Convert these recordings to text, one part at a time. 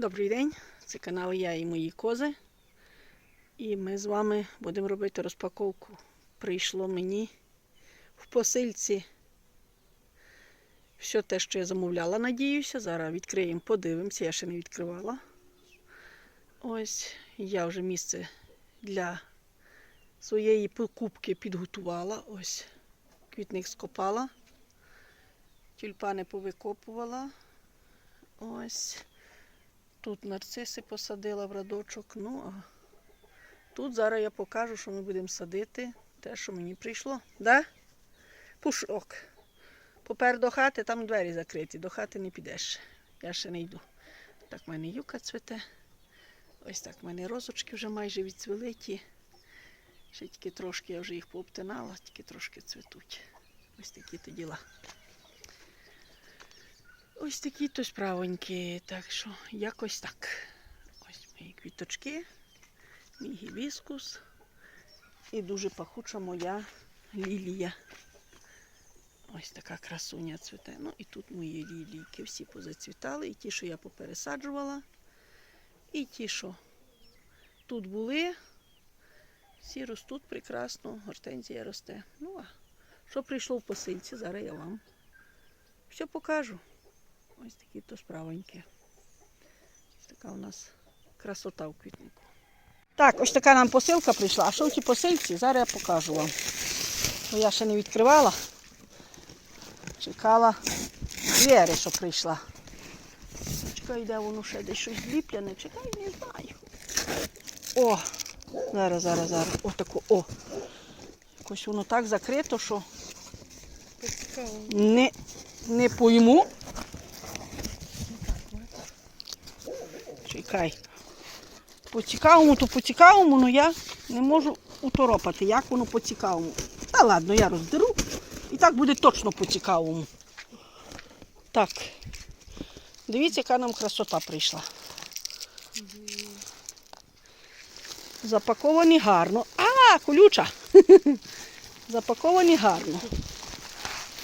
Добрий день, це канал Я і мої кози. І ми з вами будемо робити розпаковку. Прийшло мені в посильці все те, що я замовляла, надіюся. Зараз відкриємо, подивимося, я ще не відкривала. Ось я вже місце для своєї покупки підготувала. Ось квітник скопала, тюльпани повикопувала. Ось. Тут нарциси посадила в радочок. Ну, а тут зараз я покажу, що ми будемо садити те, що мені прийшло. Да? Пушок. Попер до хати, там двері закриті, до хати не підеш. Я ще не йду. Так в мене юка цвете. Ось так в мене розочки вже майже відцвіли ті. Ще тільки трошки я вже їх пообтинала, тільки трошки цвітуть. Ось такі то діла. Ось такі то справонькі. Так що якось так. Ось мої квіточки, мій гібіскус і дуже пахуча моя лілія. Ось така красуня цвіте. Ну і тут мої лілійки всі позацвітали. І ті, що я попересаджувала, і ті, що тут були, всі ростуть прекрасно, гортензія росте. Ну а що прийшло в посильці, зараз я вам все покажу. Ось такі то справонькі. Ось така у нас красота в квітнику. Так, ось така нам посилка прийшла. А що в тій посилці? Зараз я покажу вам. Бо я ще не відкривала. Чекала Віри, що прийшла. Чекай, де воно ще десь щось зліплене. Чекай, не знаю. О! Зараз, зараз, зараз. Отако, о. Якось воно так закрито, що не, не пойму. Чекай. По цікавому, то по цікавому, але я не можу уторопати, як воно по цікавому. Та ладно, я роздеру. І так буде точно по цікавому. Так. Дивіться, яка нам красота прийшла. Запаковані гарно. А, колюча. Запаковані гарно.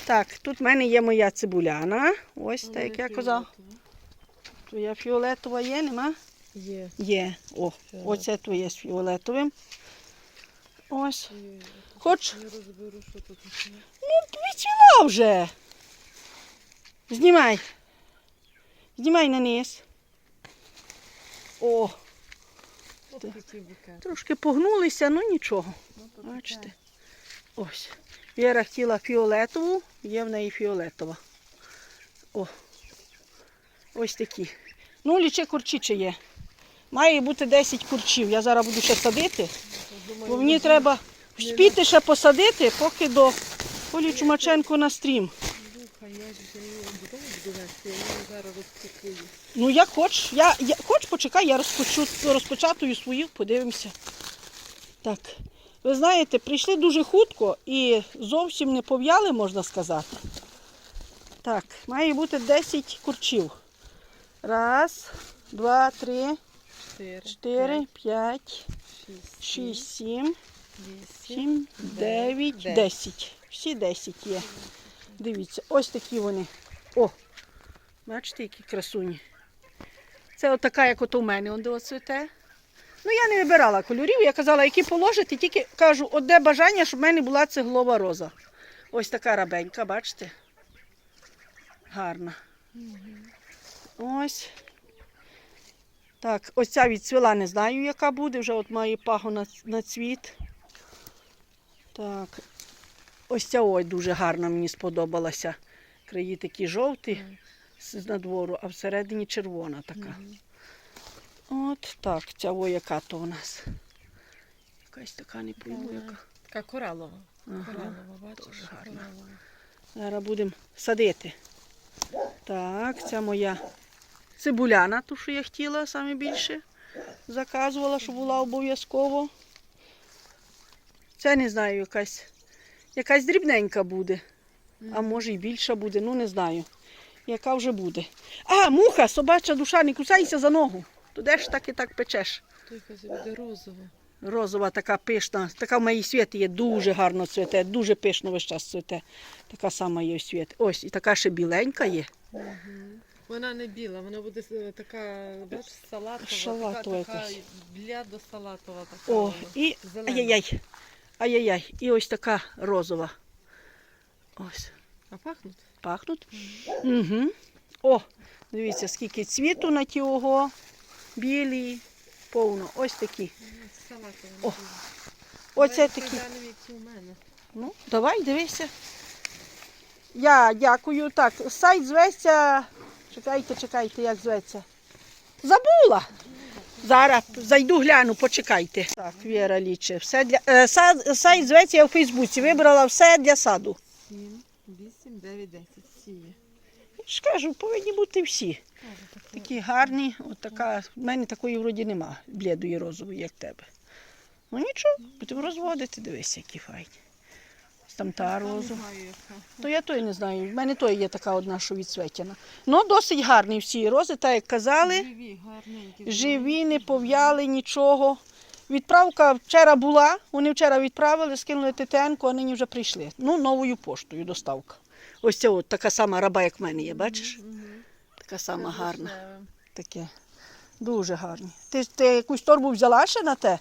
Так, тут в мене є моя цибуляна. Ось так, як я казав. Твоя фіолетова є, нема? Є. Є. О, Фіолетова. оце твоє з фіолетовим. Ось. Хоч Я розберу, що тут є. відцвіла вже. Знімай. Знімай на низ. О, букет. трошки погнулися, ну нічого. Ну, Бачите. Ось. Віра хотіла фіолетову, є в неї фіолетова. О. Ось такі. Ну, лічи курчі чи є. Має бути 10 курчів. Я зараз буду ще садити. Бо мені треба вспіти ще посадити, поки до Олі Чумаченко на стрім. Ну, як хоч. Я, я, хоч почекай, я розпочу, розпочатую свою, подивимося. Так. Ви знаєте, прийшли дуже хутко і зовсім не пов'яли, можна сказати. Так, має бути 10 курчів. Раз, два, три, Чотири. п'ять, Шість. сім. Вісім. 7, 9, дев'ять, 10. Всі 10 є. Дивіться, ось такі вони. О! Бачите, які красуні. Це от така, як от у мене, он оцвіте. Ну, я не вибирала кольорів, я казала, які положити, тільки кажу, одне бажання, щоб в мене була цеглова роза. Ось така рабенька, бачите? Гарна. Ось. Так, ось ця відцвіла, не знаю, яка буде, вже от має пагу на, на цвіт. Так. Ось ця ой дуже гарна мені сподобалася. Краї такі жовті з надвору, а всередині червона така. От так, ця ой, яка то у нас. Якась така не пойму, яка. Така коралова. Ага. Коралова, бачиш? дуже гарна. Коралова. Зараз будемо садити. Так, ця моя цибуляна, ту, що я хотіла саме більше. Заказувала, щоб була обов'язково. Це не знаю, якась, якась дрібненька буде. А може і більша буде, ну не знаю. Яка вже буде. А, муха, собача душа, не кусайся за ногу. То де ж так і так печеш? Буде розова. Розова така пишна, така в моїй світі є, дуже гарно цвіте, дуже пишно весь час цвіте. Така сама є у світі. Ось, і така ще біленька є. Вона не біла, вона буде е, така, бачиш, салатова. Салатова така, така якась. блядо салатова така. О, вона. і Зелена. ай-яй-яй. Ай-яй-яй. І ось така розова. Ось. А пахнуть? Пахнуть. Угу. О, дивіться, скільки цвіту на ті ого. Білі, повно. Ось такі. Салатова. О. Оце такі. у мене. Ну, давай, дивися. Я дякую. Так, сайт зветься. Чекайте, чекайте, як зветься. Забула. Зараз зайду гляну, почекайте. Так, Віра ліче. Все для... е, сад... Сайт зветься я в Фейсбуці. Вибрала все для саду. 7, 8, 9, 10. Сіє. ж кажу, повинні бути всі. Такі гарні. От така. В мене такої вроді нема, блідої розової, як тебе. Ну нічого, будемо розводити, дивися, які файні. Там та. То я той не знаю. В мене той є така одна, що відсветяна. Ну, досить гарні всі рози, так як казали. Живі, гарненькі. Живі, не пов'яли нічого. Відправка вчора була, вони вчора відправили, скинули ТТНку, а нині вже прийшли. Ну, новою поштою доставка. Ось це от така сама раба, як в мене є, бачиш? Така сама гарна. Таке. Дуже гарні. Ти, ти якусь торбу взяла ще на те,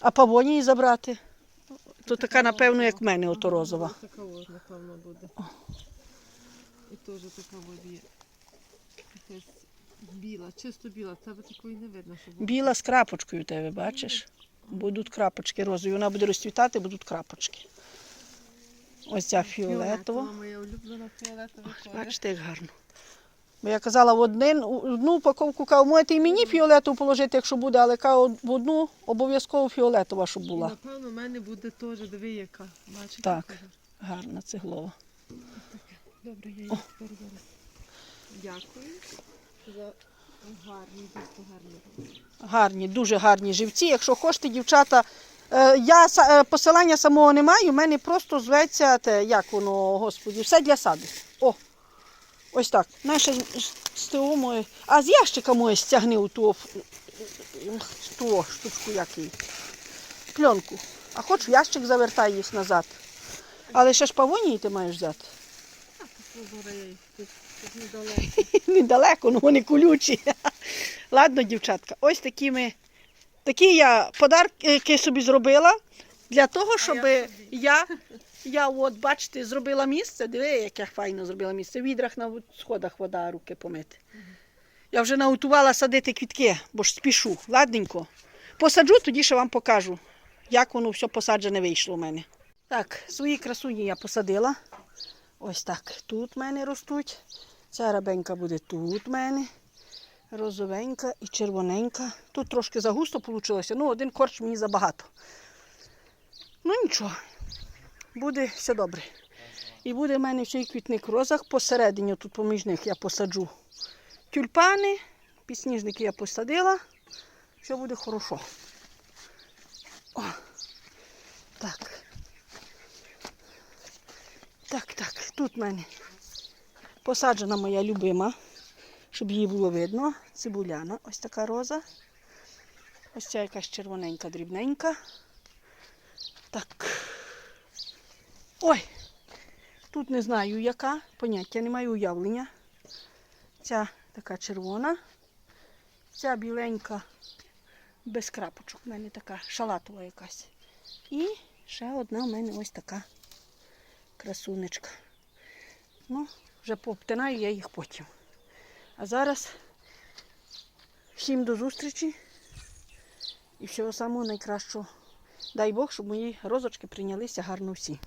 а павоні її забрати. То така, напевно, як в мене, ото розова. ось Така ось, напевно, буде. І теж така воді. Якась біла, чисто біла. Тебе такої не видно, що. Біла з крапочкою тебе, бачиш? Будуть крапочки розові. Вона буде розцвітати, будуть крапочки. Ось ця фіолетова. Моя улюблена фіолетова. Бачите, як гарно. Бо я казала, в один, одну упаковку каву, можете і мені фіолетову положити, якщо буде, але каву в одну обов'язково фіолетова, щоб І, була. напевно, в мене буде теж, диви яка. Бачиш? Так. яка? Гарна цеглова. Добре, я її тепер зараз. Дякую за гарні, дійсно гарні. Гарні, дуже гарні живці. Якщо хочете, дівчата, е, я е, посилання самого не маю, в мене просто зветься, те, як воно, господі, все для саду. О, ось так. Наше з того моє. А з ящика моє стягни у ту, ту штучку, як її. Пленку. А хоч в ящик завертай їх назад. Але ще ж павонії ти маєш взяти. Недалеко. Недалеко, ну вони колючі. Ладно, дівчатка, ось такі ми. Такі я подарки собі зробила для того, щоб я я, я, от, бачите, зробила місце. Диви, як я файно зробила місце. В відрах на сходах вода, руки помити. Я вже наготувала садити квітки, бо ж спішу. Ладненько. Посаджу, тоді ще вам покажу, як воно все посаджене вийшло у мене. Так, свої красуні я посадила. Ось так. Тут в мене ростуть. Ця рабенька буде тут в мене. Розовенька і червоненька. Тут трошки загусто вийшло. Ну, один корч мені забагато. Ну нічого, буде все добре. І буде в мене ще й квітник в розах. Посередині тут поміж них я посаджу тюльпани, підсніжники я посадила. Все буде хорошо. О, так. Так, так, тут в мене посаджена моя любима, щоб її було видно. Цибуляна, ось така роза. Ось ця якась червоненька, дрібненька. Так. Ой, тут не знаю яка, поняття не маю уявлення. Ця така червона, ця біленька, без крапочок. У мене така шалатова якась. І ще одна в мене ось така красунечка. Ну, вже пообтинаю я їх потім. А зараз всім до зустрічі і всього самого найкращого. Дай Бог, щоб мої розочки прийнялися гарно всі.